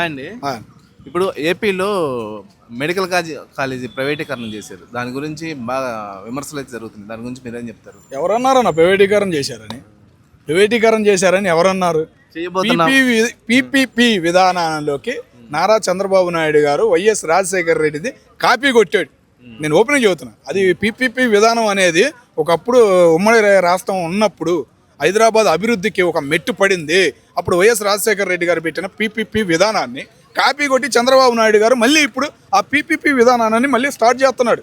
అండి. ఇప్పుడు ఏపీలో మెడికల్ కాలేజీ కాలేజీ ప్రైవేటీకరణ చేశారు. దాని గురించి బాగా విమర్శలు అయితే జరుగుతుంది దాని గురించి మీరేం చెప్తారు? ఎవరన్నారన్న? ప్రైవేటీకరణ చేశారని. ప్రైవేటీకరణ చేశారని ఎవరన్నారు? పీపీపీ విధానంలోకి నారా చంద్రబాబు నాయుడు గారు వైఎస్ రాజశేఖర రెడ్డిది కాపీ కొట్టాడు. నేను ఓపెన్ చెబుతున్నా. అది పీపీపీ విధానం అనేది ఒకప్పుడు ఉమ్మడి రాష్ట్రం ఉన్నప్పుడు హైదరాబాద్ అభివృద్ధికి ఒక మెట్టు పడింది. అప్పుడు వైఎస్ రాజశేఖర రెడ్డి గారు పెట్టిన పీపీపీ విధానాన్ని కాపీ కొట్టి చంద్రబాబు నాయుడు గారు మళ్ళీ ఇప్పుడు ఆ పీపీపీ విధానాన్ని మళ్ళీ స్టార్ట్ చేస్తున్నాడు.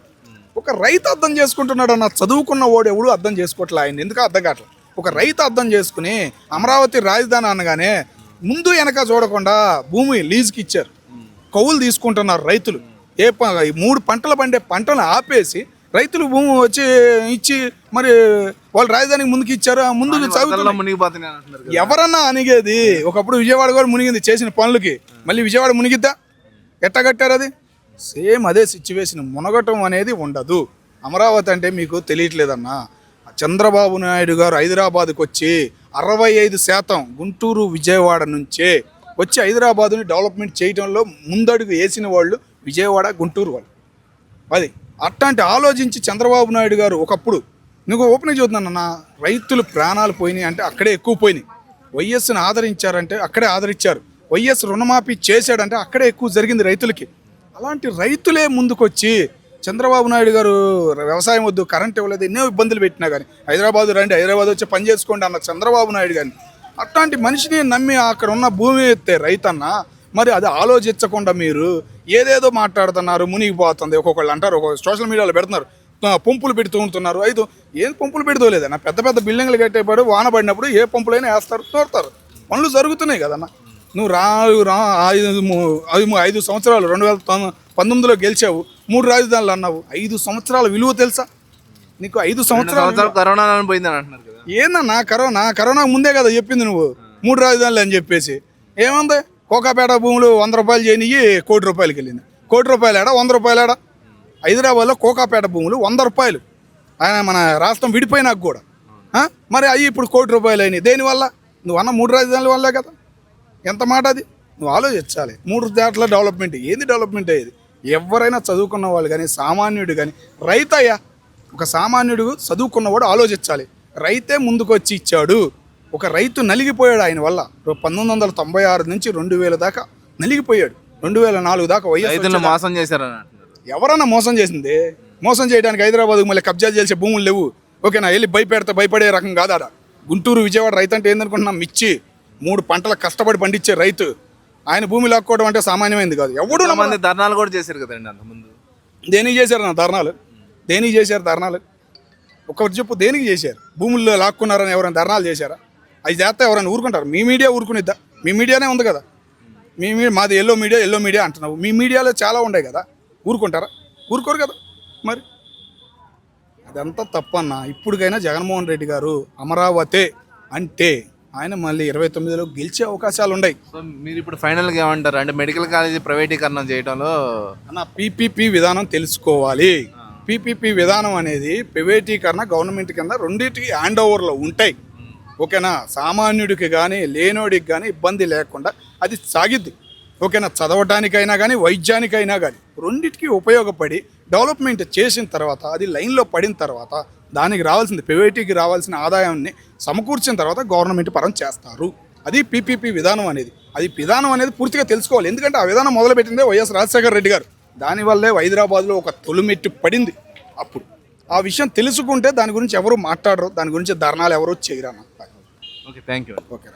ఒక రైతు అర్థం చేసుకుంటున్నాడు అన్న చదువుకున్న వాడు ఎవడు అర్థం చేసుకోవట్లే ఆయన ఎందుకు అర్థం కావట్లేదు ఒక రైతు అర్థం చేసుకుని అమరావతి రాజధాని అనగానే ముందు వెనక చూడకుండా భూమి లీజుకి ఇచ్చారు. కౌలు తీసుకుంటున్నారు రైతులు. ఏ మూడు పంటలు పండే పంటలు ఆపేసి రైతులు భూమి వచ్చి ఇచ్చి మరి వాళ్ళు రాజధానికి ముందుకు ఇచ్చారు ఆ చదువుతున్నారు కదా. ఎవరన్నా అనిగేది ఒకప్పుడు విజయవాడ కూడా మునిగింది చేసిన పనులకి. మళ్ళీ విజయవాడ మునిగిద్దా? ఎట్ట కట్టారు అది? సేమ్ అదే సిచ్యువేషన్ మునగటం అనేది ఉండదు. అమరావతి అంటే మీకు తెలియట్లేదన్నా. చంద్రబాబు నాయుడు గారు హైదరాబాద్కి వచ్చి అరవై ఐదు శాతం గుంటూరు విజయవాడ నుంచే వచ్చి హైదరాబాదుని డెవలప్మెంట్ చేయడంలో ముందడుగు వేసిన వాళ్ళు విజయవాడ గుంటూరు వాళ్ళు. అది. అట్లాంటి ఆలోచించి చంద్రబాబు నాయుడు గారు ఒకప్పుడు నువ్వు ఓపెన్ చూద్దానన్న రైతులు ప్రాణాలు పోయినాయి అంటే అక్కడే ఎక్కువ పోయినాయి. వైఎస్ని ఆదరించారంటే అక్కడే ఆదరించారు. వైఎస్ రుణమాఫీ చేశాడంటే అక్కడే ఎక్కువ జరిగింది రైతులకి. అలాంటి రైతులే ముందుకొచ్చి చంద్రబాబు నాయుడు గారు వ్యవసాయం వద్దు కరెంట్ ఇవ్వలేదు ఎన్నో ఇబ్బందులు పెట్టినా కానీ హైదరాబాద్ రండి హైదరాబాద్ వచ్చి పని చేసుకోండి అన్న చంద్రబాబు నాయుడు గారిని. అట్లాంటి మనిషిని నమ్మి అక్కడ ఉన్న భూమి ఎత్తే రైతన్న మరి అది ఆలోచించకుండా మీరు ఏదేదో మాట్లాడుతున్నారు మునిగిపోతుంది. ఒక్కొక్కళ్ళు అంటారు ఒక్కొక్క సోషల్ మీడియాలో పెడుతున్నారు. పంపులు పెడుతూ ఉంటున్నారు. అయితే ఏం పంపులు పెడుతూ లేదన్న పెద్ద పెద్ద బిల్డింగ్లు కట్టేపాడు వాన పడినప్పుడు ఏ పంపులైనా వేస్తారు తోడతారు పనులు జరుగుతున్నాయి కదన్న. నువ్వు రా రా ఐదు ఐదు ఐదు సంవత్సరాలు రెండు వేల తొమ్- పంతొమ్మిదిలో గెలిచావు. మూడు రాజధానులు అన్నావు. ఐదు సంవత్సరాల విలువ తెలుసా? నీకు ఐదు సంవత్సరాలు కరోనా పోయిందని అంటున్నారు కదా. ఏందన్నా కరోనా? కరోనా ముందే కదా చెప్పింది నువ్వు. మూడు రాజధానులు అని చెప్పేసి. ఏముంది? కోకాపేట భూములు వంద రూపాయలు చేయనివి కోటి రూపాయలకి వెళ్ళింది. కోటి రూపాయలు ఏడా వంద రూపాయలు ఏడా హైదరాబాద్లో కోకాపేట భూములు వంద రూపాయలు. ఆయన మన రాష్ట్రం విడిపోయినాక కూడా? మరి అవి ఇప్పుడు కోటి రూపాయలు అయినాయి. దేనివల్ల? నువ్వు అన్న మూడు రాజధానుల వల్లే కదా. ఎంత మాట అది? నువ్వు ఆలోచించాలి. మూడు దాంట్లో డెవలప్మెంట్. ఏంది డెవలప్మెంట్ అయ్యేది? ఎవరైనా చదువుకున్న వాళ్ళు కానీ సామాన్యుడు కానీ రైతయ్యా ఒక సామాన్యుడు చదువుకున్నవాడు ఆలోచించాలి. రైతే ముందుకు వచ్చి ఇచ్చాడు. ఒక రైతు నలిగిపోయాడు ఆయన వల్ల. పంతొమ్మిది వందల తొంభై ఆరు నుంచి రెండు వేల దాకా నలిగిపోయాడు. రెండు వేల నాలుగు దాకా రైతులను మోసం అంటున్నారు ఎవరన్నా మోసం చేసింది? మోసం చేయడానికి హైదరాబాద్ మళ్ళీ కబ్జా చేసే భూములు లేవు. ఓకేనా వెళ్ళి భయపెడితే భయపడే రకం కాదాడ? గుంటూరు విజయవాడ రైతు అంటే ఏందనుకుంటున్నాం మిర్చి మూడు పంటలు కష్టపడి పండించే రైతు. ఆయన భూమి లాక్కోవడం అంటే సామాన్యమైంది కాదు. ఎవడు మంది ధర్నాలు కూడా చేశారు కదండి అంతకుముందు. దేనికి చేశారు నా ధర్నాలు? దేనికి చేశారు ధర్నాలు? ఒకటి చెప్పు దేనికి చేశారు? భూముల్లో లాక్కున్నారని ఎవరైనా ధర్నాలు చేశారా? అది చేస్తే ఎవరైనా ఊరుకుంటారు? మీ మీడియా ఊరుకునిద్దా? మీ మీడియానే ఉంది కదా. మీ మీ- మాది ఎల్లో మీడియా ఎల్లో మీడియా అంటున్నావు. మీ మీడియాలో చాలా ఉన్నాయి కదా. ఊరుకుంటారా? ఊరుకోరు కదా మరి? అదంతా తప్పన్న. ఇప్పటికైనా జగన్మోహన్ రెడ్డి గారు అమరావతి అంటే ఆయన మళ్ళీ ఇరవై తొమ్మిదిలో గెలిచే అవకాశాలు ఉన్నాయి సో మీరు ఇప్పుడు ఫైనల్గా ఏమంటారు? అంటే మెడికల్ కాలేజీ ప్రైవేటీకరణ చేయడంలో అన్న పీపీపీ విధానం తెలుసుకోవాలి. పీపీపీ విధానం అనేది ప్రైవేటీకరణ గవర్నమెంట్ కింద రెండింటికి హ్యాండ్ ఓవర్లో ఉంటాయి ఓకేనా? సామాన్యుడికి కానీ లేనోడికి కానీ ఇబ్బంది లేకుండా అది సాగిద్ది. ఓకేనా? చదవటానికైనా కానీ వైద్యానికైనా కానీ రెండింటికి ఉపయోగపడి డెవలప్మెంట్ చేసిన తర్వాత అది లైన్లో పడిన తర్వాత దానికి రావాల్సింది ప్రైవేటీకి రావాల్సిన ఆదాయాన్ని సమకూర్చిన తర్వాత గవర్నమెంట్ పరం చేస్తారు. అది పీపీపీ విధానం అనేది. అది విధానం అనేది పూర్తిగా తెలుసుకోవాలి. ఎందుకంటే ఆ విధానం మొదలుపెట్టిందే వైఎస్ రాజశేఖర రెడ్డి గారు. దానివల్లే హైదరాబాద్లో ఒక తొలిమెట్టు పడింది అప్పుడు. ఆ విషయం తెలుసుకుంటే దాని గురించి ఎవరు మాట్లాడరు దాని గురించి ధర్నాలు ఎవరు చేయరన్న ఓకే థ్యాంక్ యూ ఓకే